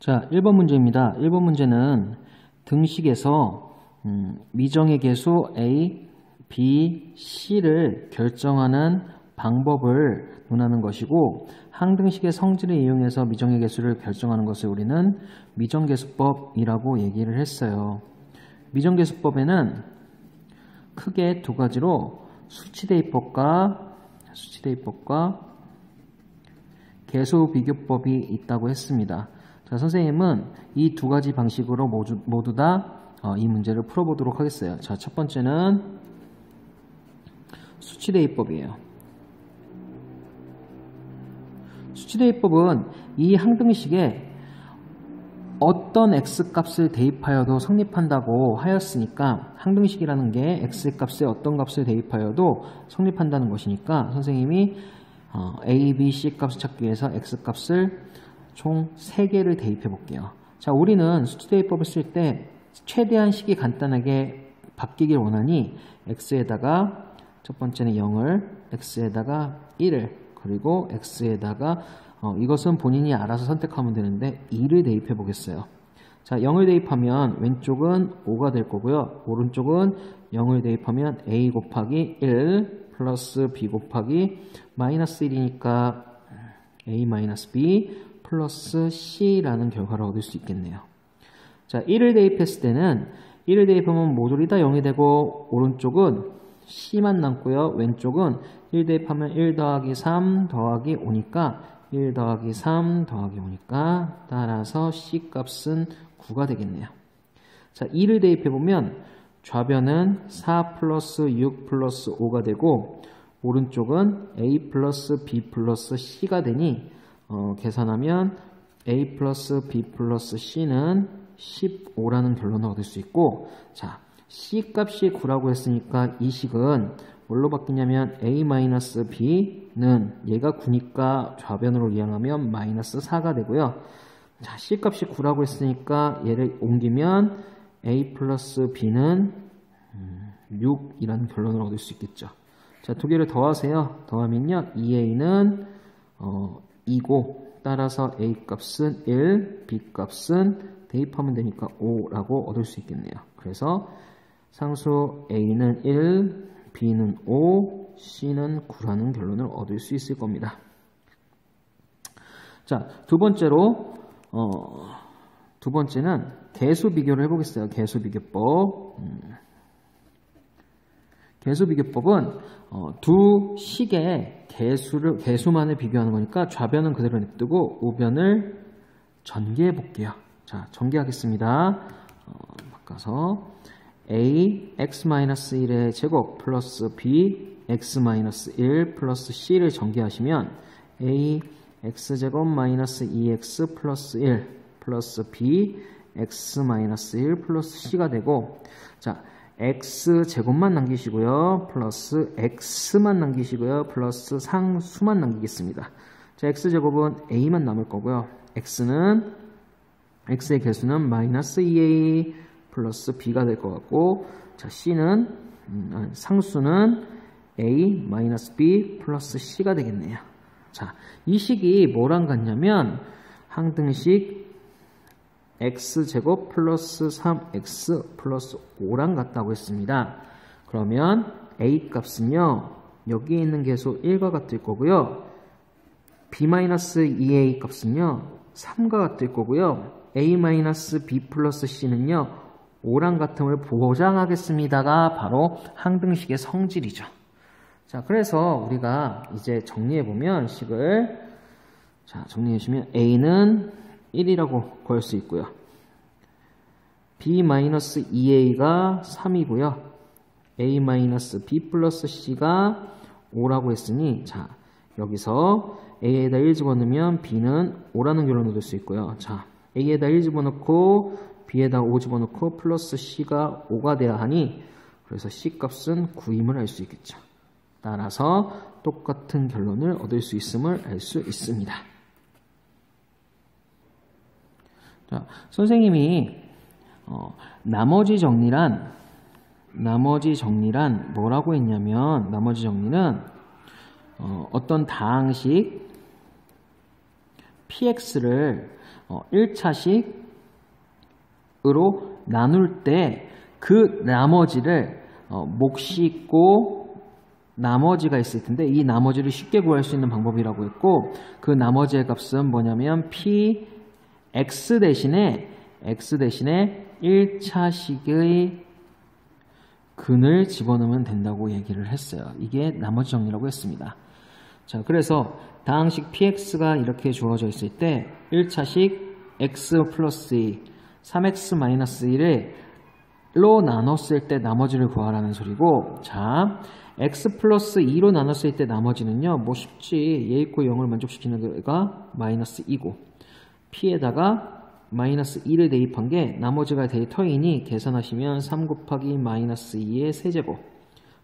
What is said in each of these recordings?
자, 1번 문제입니다. 1번 문제는 등식에서 음, 미정의 개수 A, B, C를 결정하는 방법을 논하는 것이고 항등식의 성질을 이용해서 미정의 개수를 결정하는 것을 우리는 미정계수법이라고 얘기를 했어요. 미정계수법에는 크게 두 가지로 수치대입법과 수치대입법과 개수 비교법이 있다고 했습니다. 자, 선생님은 이 두 가지 방식으로 모두, 모두 다이 어, 문제를 풀어보도록 하겠어요. 자, 첫 번째는 수치대입법이에요. 수치대입법은 이 항등식에 어떤 x값을 대입하여도 성립한다고 하였으니까 항등식이라는 게 x값에 어떤 값을 대입하여도 성립한다는 것이니까 선생님이 어, a, b, c 값을 찾기 위해서 x값을 총 3개를 대입해 볼게요. 자, 우리는 수치 대입법을 쓸 때 최대한 식이 간단하게 바뀌길 원하니 x에다가 첫 번째는 0을 x에다가 1을 그리고 x에다가 어, 이것은 본인이 알아서 선택하면 되는데 2를 대입해 보겠어요. 자, 0을 대입하면 왼쪽은 5가 될 거고요. 오른쪽은 0을 대입하면 a 곱하기 1 플러스 b 곱하기 마이너스 1이니까 a 마이너스 b 플러스 c라는 결과를 얻을 수 있겠네요. 자, 1을 대입했을 때는 1을 대입하면 모듈이 다 0이 되고 오른쪽은 c만 남고요. 왼쪽은 1 대입하면 1 더하기 3 더하기 5니까 1 더하기 3 더하기 5니까 따라서 c 값은 9가 되겠네요. 자, 2를 대입해보면 좌변은 4 플러스 6 플러스 5가 되고 오른쪽은 a 플러스 b 플러스 c가 되니 어, 계산하면 a 플러스 b 플러스 c는 15라는 결론을 얻을 수 있고 자 c 값이 9라고 했으니까 이 식은 뭘로 바뀌냐면 a-b는 얘가 9니까 좌변으로 이항하면 마이너스 4가 되고요. 자, c 값이 9라고 했으니까 얘를 옮기면 a 플러스 b는 6이라는 음, 결론을 얻을 수 있겠죠. 자, 두 개를 더하세요. 더하면요. 2a는 어, 2고 따라서 a 값은 1, b 값은 대입하면 되니까 5라고 얻을 수 있겠네요. 그래서 상수 a는 1, b는 5, c는 9라는 결론을 얻을 수 있을 겁니다. 자, 두 번째로 어, 두 번째는 개수 비교를 해보겠어요. 개수 비교법. 음. 개수 비교법은 어, 두 식의 개수를 개수만을 비교하는 거니까 좌변은 그대로 냅두고 우변을 전개해 볼게요. 자, 전개하겠습니다. 어, 바꿔서 a x-1의 제곱 플러스 b x-1 플러스 c를 전개하시면 a x제곱 마이너스 2x 플러스 1 플러스 b x-1 플러스 c가 되고 자 x제곱만 남기시고요. 플러스 x만 남기시고요. 플러스 상수만 남기겠습니다. 자, x제곱은 a만 남을 거고요. x는 x의 개수는 마이너스 2a 플러스 b가 될 것 같고 자 c는 음, 상수는 a 마이너스 b 플러스 c가 되겠네요. 자, 이 식이 뭐랑 같냐면 항등식 x제곱 플러스 3x 플러스 5랑 같다고 했습니다. 그러면 a 값은요. 여기에 있는 계수 1과 같을 거고요. b-2a 값은요. 3과 같을 거고요. a-b 플러스 c는요. 5랑 같음을 보장하겠습니다가 바로 항등식의 성질이죠. 자, 그래서 우리가 이제 정리해보면 식을 자, 정리해주시면 a는 1이라고 구할 수 있고요. B-2a가 3이고요. a-b 플러스 c가 5라고 했으니 자 여기서 a에다 1 집어넣으면 b는 5라는 결론을 얻을 수 있고요. 자 a에다 1 집어넣고 b에다 5 집어넣고 플러스 c가 5가 돼야 하니 그래서 c 값은 9임을 알 수 있겠죠. 따라서 똑같은 결론을 얻을 수 있음을 알 수 있습니다. 자, 선생님이 어, 나머지 정리란 나머지 정리란 뭐라고 했냐면 나머지 정리는 어, 떤 다항식 px를 어, 1차식으로 나눌 때 그 나머지를 어, 몫이 있고 나머지가 있을 텐데 이 나머지를 쉽게 구할 수 있는 방법이라고 했고 그 나머지의 값은 뭐냐면 p x 대신에 x 대신에 1차식의 근을 집어넣으면 된다고 얘기를 했어요. 이게 나머지 정리라고 했습니다. 자, 그래서 다항식 px가 이렇게 주어져 있을 때 1차식 x 플러스 2, 3x 마이너스 1로 나눴을 때 나머지를 구하라는 소리고 자, x 플러스 2로 나눴을 때 나머지는요. 뭐 쉽지. 얘 있고 0을 만족시키는 거가 마이너스 2고 p에다가 마이너스 2를 대입한 게 나머지가 데이터이니 계산하시면 3 곱하기 마이너스 2의 세제곱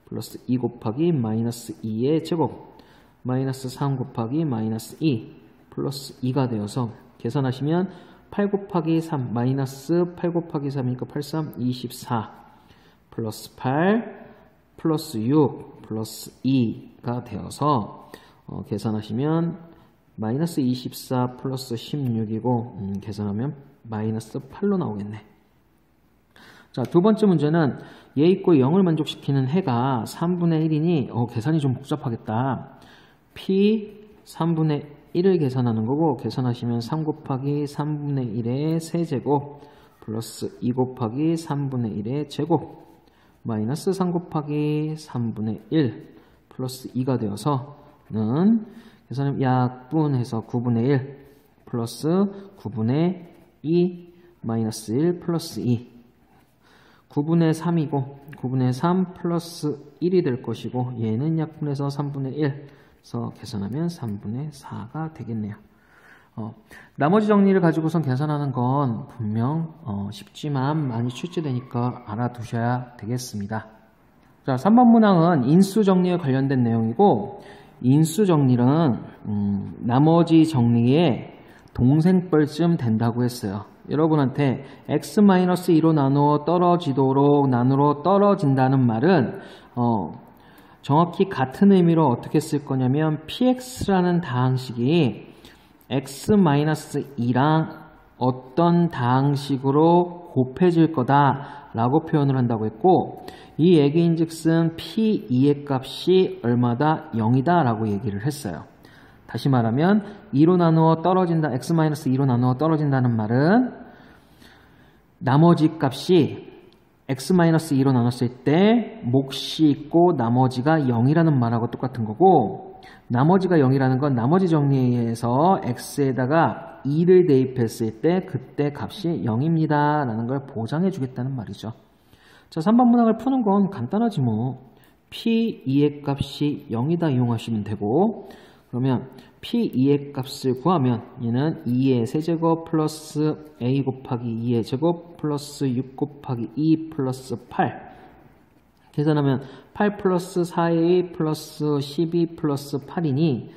플러스 2 곱하기 마이너스 2의 제곱 마이너스 3 곱하기 마이너스 2 플러스 2가 되어서 계산하시면 8 곱하기 3 마이너스 8 곱하기 3이니까 8, 3, 24 플러스 8 플러스 6 플러스 2가 되어서 어, 계산하시면 마이너스 24 플러스 16이고 음, 계산하면 마이너스 8로 나오겠네. 자, 두 번째 문제는 얘 있고 0을 만족시키는 해가 3분의 1이니 어, 계산이 좀 복잡하겠다. P 3분의 1을 계산하는 거고 계산하시면 3 곱하기 3분의 1의 세제곱 플러스 2 곱하기 3분의 1의 제곱 마이너스 3 곱하기 3분의 1 플러스 2가 되어서는 그래서 약분해서 9분의 1 플러스 9분의 2 마이너스 1 플러스 2 9분의 3이고 9분의 3 플러스 1이 될 것이고 얘는 약분해서 3분의 1 그래서 계산하면 3분의 4가 되겠네요. 어, 나머지 정리를 가지고선 계산하는 건 분명 어, 쉽지만 많이 출제되니까 알아두셔야 되겠습니다. 자, 3번 문항은 인수 정리에 관련된 내용이고 인수 정리는 음, 나머지 정리에 동생뻘쯤 된다고 했어요. 여러분한테 x-2로 나누어 떨어지도록 나누어 떨어진다는 말은 어, 정확히 같은 의미로 어떻게 쓸 거냐면 px라는 다항식이 x-2랑 어떤 다항식으로 곱해질 거다 라고 표현을 한다고 했고 이 얘기인즉슨 P2의 값이 얼마다 0이다 라고 얘기를 했어요. 다시 말하면 2로 나누어 떨어진다 x-2로 나누어 떨어진다는 말은 나머지 값이 x-2로 나눴을 때 몫이 있고 나머지가 0이라는 말하고 똑같은 거고 나머지가 0이라는 건 나머지 정리에서 x에다가 2를 대입했을 때 그때 값이 0입니다 라는 걸 보장해 주겠다는 말이죠. 자, 3번 문항을 푸는 건 간단하지 뭐. P2의 값이 0이다 이용하시면 되고 그러면 P2의 값을 구하면 얘는 2의 세제곱 플러스 A 곱하기 2의 제곱 플러스 6 곱하기 2 플러스 8 계산하면 8 플러스 4A 플러스 12 플러스 8이니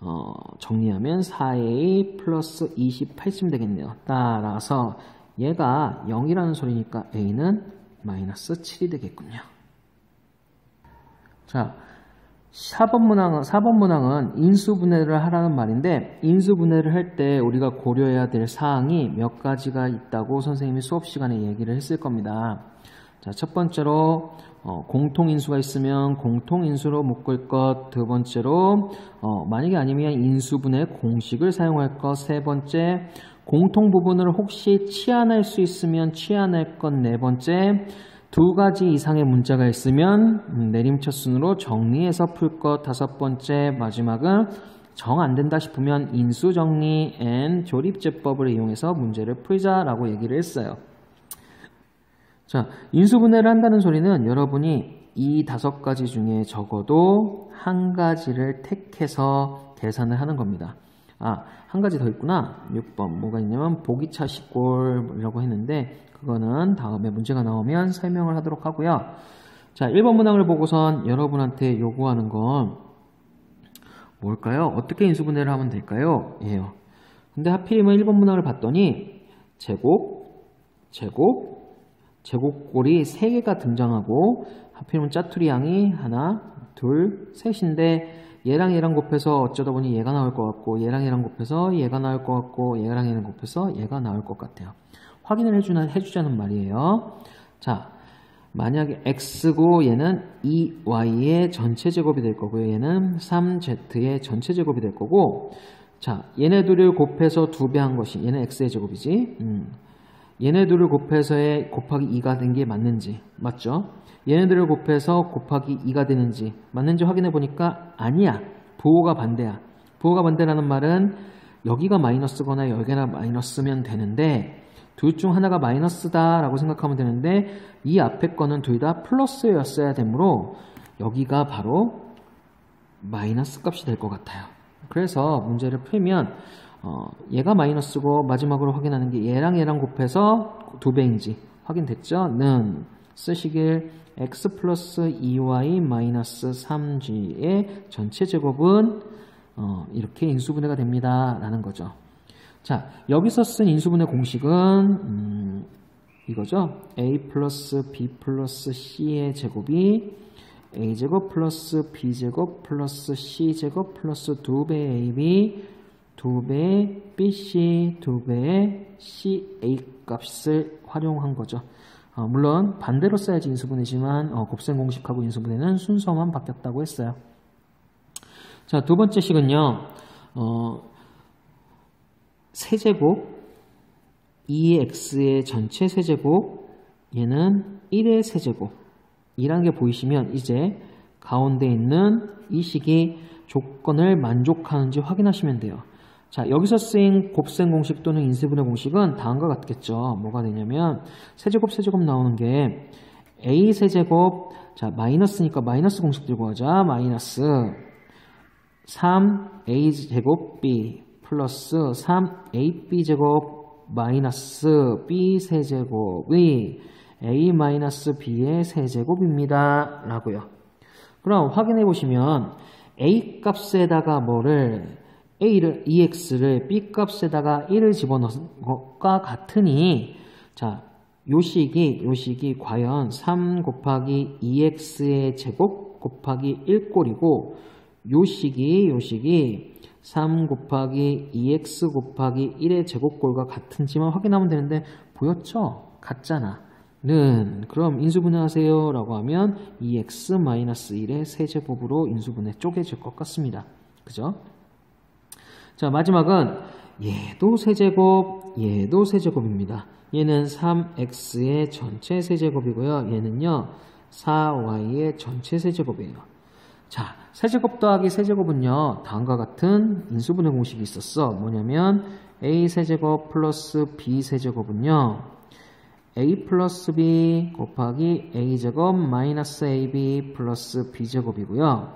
어, 정리하면 4A 플러스 28쯤 되겠네요. 따라서 얘가 0이라는 소리니까 A는 마이너스 7이 되겠군요. 자, 4번 문항은, 4번 문항은 인수분해를 하라는 말인데 인수분해를 할 때 우리가 고려해야 될 사항이 몇 가지가 있다고 선생님이 수업 시간에 얘기를 했을 겁니다. 자, 첫 번째로 어, 공통인수가 있으면 공통인수로 묶을 것. 두 번째로 어, 만약에 아니면 인수분해 공식을 사용할 것. 세 번째 공통 부분을 혹시 치환할 수 있으면 치환할 것 네 번째 두 가지 이상의 문자가 있으면 음, 내림차 순으로 정리해서 풀 것 다섯 번째 마지막은 정 안 된다 싶으면 인수정리 앤 조립제법을 이용해서 문제를 풀자라고 얘기를 했어요. 자, 인수분해를 한다는 소리는 여러분이 이 다섯 가지 중에 적어도 한 가지를 택해서 계산을 하는 겁니다. 아, 한 가지 더 있구나. 6번. 뭐가 있냐면 보기차 시골이라고 했는데 그거는 다음에 문제가 나오면 설명을 하도록 하고요. 자, 1번 문항을 보고선 여러분한테 요구하는 건 뭘까요? 어떻게 인수분해를 하면 될까요? 예요. 근데 하필이면 1번 문항을 봤더니 제곱, 제곱, 제곱골이 3개가 등장하고 하필이면 짜투리 양이 하나, 둘, 셋인데 얘랑 얘랑 곱해서 어쩌다 보니 얘가 나올 것 같고 얘랑 얘랑 곱해서 얘가 나올 것 같고 얘랑 얘랑 곱해서 얘가 나올 것 같아요. 확인을 해주나, 해주자는 말이에요. 자, 만약에 x고 얘는 2y의 전체 제곱이 될 거고요. 얘는 3z의 전체 제곱이 될 거고 자, 얘네 둘을 곱해서 두 배 한 것이 얘는 x의 제곱이지. 음. 얘네 둘을 곱해서의 곱하기 2가 된 게 맞는지 맞죠? 얘네들을 곱해서 곱하기 2가 되는지 맞는지 확인해 보니까 아니야. 부호가 반대야. 부호가 반대라는 말은 여기가 마이너스거나 여기가 마이너스면 되는데 둘 중 하나가 마이너스다 라고 생각하면 되는데 이 앞에 거는 둘 다 플러스였어야 되므로 여기가 바로 마이너스 값이 될 것 같아요. 그래서 문제를 풀면 어, 얘가 마이너스고 마지막으로 확인하는 게 얘랑 얘랑 곱해서 두 배인지 확인됐죠? 는 쓰시길 x 플러스 2y 마이너스 3g의 전체 제곱은 어, 이렇게 인수분해가 됩니다. 라는 거죠. 자, 여기서 쓴 인수분해 공식은 음, 이거죠. a 플러스 b 플러스 c의 제곱이 a제곱 플러스 b제곱 플러스 c제곱 플러스 2배 ab 2배 bc 2배의 ca 값을 활용한 거죠. 어, 물론 반대로 써야지 인수분해지만 어, 곱셈 공식하고 인수분해는 순서만 바뀌었다고 했어요. 자, 두 번째 식은요. 어, 세제곱 2x의 전체 세제곱 얘는 1의 세제곱 이란 게 보이시면 이제 가운데 있는 이 식이 조건을 만족하는지 확인하시면 돼요. 자, 여기서 쓰인 곱셈 공식 또는 인수분해 공식은 다음과 같겠죠. 뭐가 되냐면 세제곱 세제곱 나오는 게 a 세제곱 자, 마이너스니까 마이너스 공식 들고 가자. 마이너스 3a 제곱 b 플러스 3ab 제곱 마이너스 b 세제곱의 a 마이너스 b의 세제곱입니다. 라고요. 그럼 확인해 보시면 a 값에다가 뭐를 a를 ex를 b 값에다가 1을 집어넣은 것과 같으니 자, 요 식이 요 식이 과연 3 곱하기 2x의 제곱 곱하기 1꼴이고 요 식이 요 식이 3 곱하기 2x 곱하기 1의 제곱꼴과 같은지만 확인하면 되는데 보였죠? 같잖아. 는 그럼 인수분해하세요 라고 하면 2x-1의 세제곱으로 인수분해 쪼개질 것 같습니다. 그죠? 자 마지막은 얘도 세제곱 얘도 세제곱입니다. 얘는 3x의 전체 세제곱이고요. 얘는요 4y의 전체 세제곱이에요. 자 세제곱 더하기 세제곱은요 다음과 같은 인수분해 공식이 있었어. 뭐냐면 a 세제곱 플러스 b 세제곱은요 a 플러스 b 곱하기 a제곱 마이너스 ab 플러스 b제곱이고요.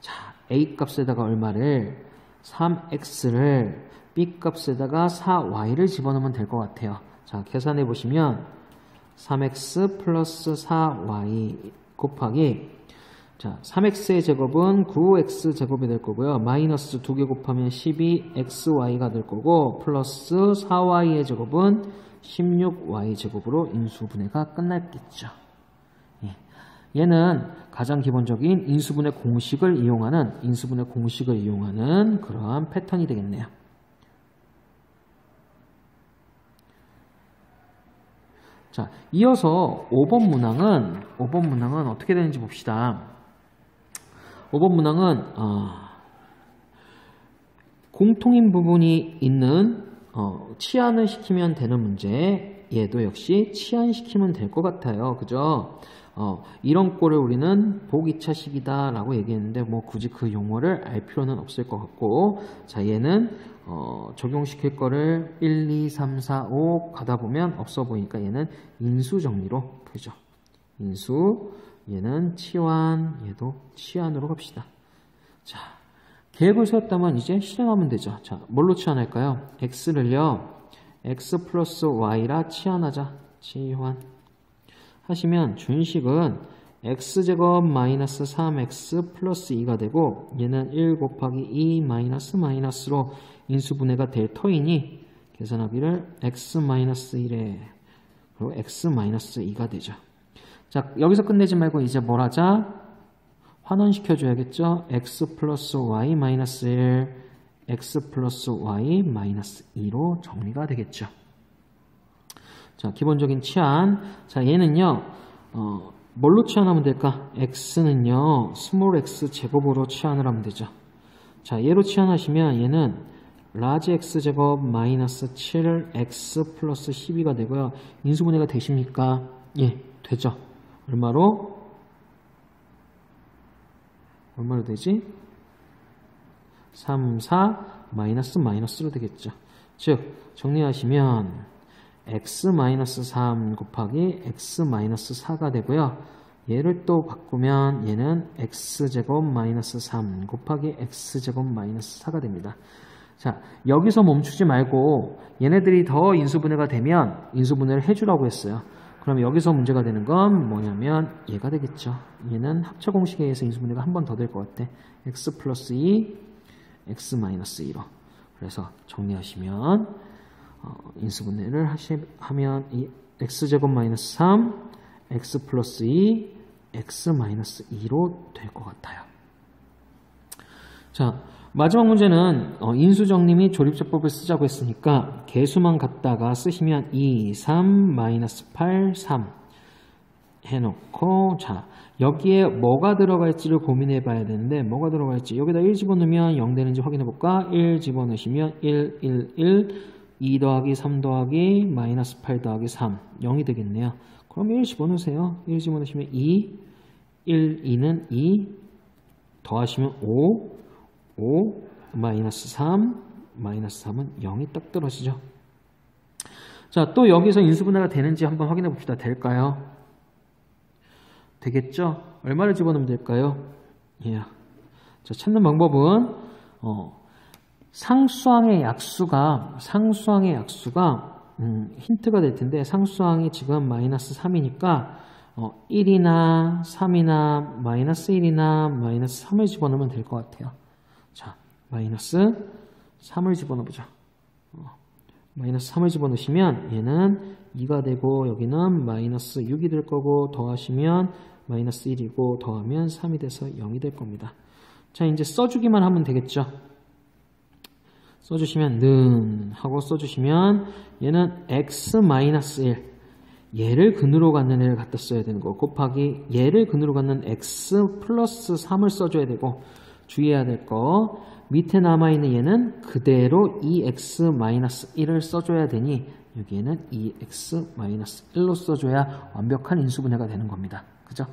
자 a 값에다가 얼마를 3x를 b값에다가 4y를 집어넣으면 될 것 같아요. 자, 계산해 보시면 3x 플러스 4y 곱하기 자, 3x의 제곱은 9x 제곱이 될 거고요. 마이너스 2개 곱하면 12xy가 될 거고 플러스 4y의 제곱은 16y 제곱으로 인수분해가 끝났겠죠. 얘는 가장 기본적인 인수분해 공식을 이용하는 인수분해 공식을 이용하는 그러한 패턴이 되겠네요. 자, 이어서 5번 문항은 5번 문항은 어떻게 되는지 봅시다. 5번 문항은 어, 공통인 부분이 있는 어, 치환을 시키면 되는 문제 얘도 역시 치환시키면 될 것 같아요. 그죠? 어, 이런 꼴을 우리는 보기차식이다 라고 얘기했는데 뭐 굳이 그 용어를 알 필요는 없을 것 같고 자 얘는 어, 적용시킬 거를 1, 2, 3, 4, 5 가다 보면 없어 보이니까 얘는 인수 정리로 풀죠. 인수 얘는 치환 얘도 치환으로 갑시다. 자 계획을 세웠다면 이제 실행하면 되죠. 자 뭘로 치환할까요? x를요 x 플러스 y라 치환하자. 치환 하시면 준식은 x제곱 마이너스 3x 플러스 2가 되고 얘는 1 곱하기 2 마이너스 마이너스로 인수분해가 될 터이니 계산하기를 x 마이너스 1에 그리고 x 마이너스 2가 되죠. 자 여기서 끝내지 말고 이제 뭘 하자? 환원시켜줘야겠죠? x 플러스 y 마이너스 1, x 플러스 y 마이너스 2로 정리가 되겠죠. 자, 기본적인 치안. 자, 얘는요, 어, 뭘로 치환하면 될까? x는요, 스몰 x 제곱으로 치환을 하면 되죠. 자, 얘로 치환하시면 얘는 라지 x 제곱 마이너스 7 x 플러스 12가 되고요. 인수분해가 되십니까? 예, 되죠. 얼마로? 얼마로 되지? 3, 4 마이너스 마이너스로 되겠죠. 즉 정리하시면 x 마이너스 3 곱하기 x 마이너스 4가 되고요. 얘를 또 바꾸면 얘는 x제곱 마이너스 3 곱하기 x제곱 마이너스 4가 됩니다. 자 여기서 멈추지 말고 얘네들이 더 인수분해가 되면 인수분해를 해주라고 했어요. 그럼 여기서 문제가 되는 건 뭐냐면 얘가 되겠죠. 얘는 합차 공식에 의해서 인수분해가 한 번 더 될 것 같아. x 플러스 2, x 마이너스 2로. 그래서 정리하시면 어, 인수분해를 하시, 하면 이 x제곱 마이너스 3, x 플러스 2, x 마이너스 2로 될 것 같아요. 자, 마지막 문제는 어, 인수정림이 조립제법을 쓰자고 했으니까 개수만 갖다가 쓰시면 2, 3, 마이너스 8, 3 해놓고 자 여기에 뭐가 들어갈지를 고민해 봐야 되는데 뭐가 들어갈지 여기다 1 집어넣으면 0 되는지 확인해 볼까? 1 집어넣으시면 1, 1, 1 2 더하기 3 더하기 마이너스 8 더하기 3 0이 되겠네요. 그럼 1 집어넣으세요. 1 집어넣으시면 2 1, 2는 2 더하시면 5 5 마이너스 3 마이너스 3은 0이 딱 떨어지죠. 자, 또 여기서 인수분해가 되는지 한번 확인해 봅시다. 될까요? 되겠죠? 얼마를 집어넣으면 될까요? 예. 자, 찾는 방법은 어, 상수항의 약수가 상수항의 약수가 음, 힌트가 될 텐데 상수항이 지금 마이너스 3이니까 어, 1이나 3이나 마이너스 1이나 마이너스 3을 집어넣으면 될 것 같아요. 자, 마이너스 3을 집어넣어보자. 어, 마이너스 3을 집어넣으시면 얘는 2가 되고 여기는 마이너스 6이 될 거고 더하시면 마이너스 1이고 더하면 3이 돼서 0이 될 겁니다. 자 이제 써주기만 하면 되겠죠. 써주시면 는 하고 써주시면 얘는 x 마이너스 1 얘를 근으로 갖는 애를 갖다 써야 되는 거 곱하기 얘를 근으로 갖는 x 플러스 3을 써줘야 되고 주의해야 될 거 밑에 남아있는 얘는 그대로 2x-1을 써줘야 되니 여기에는 2x-1로 써줘야 완벽한 인수분해가 되는 겁니다. 그죠?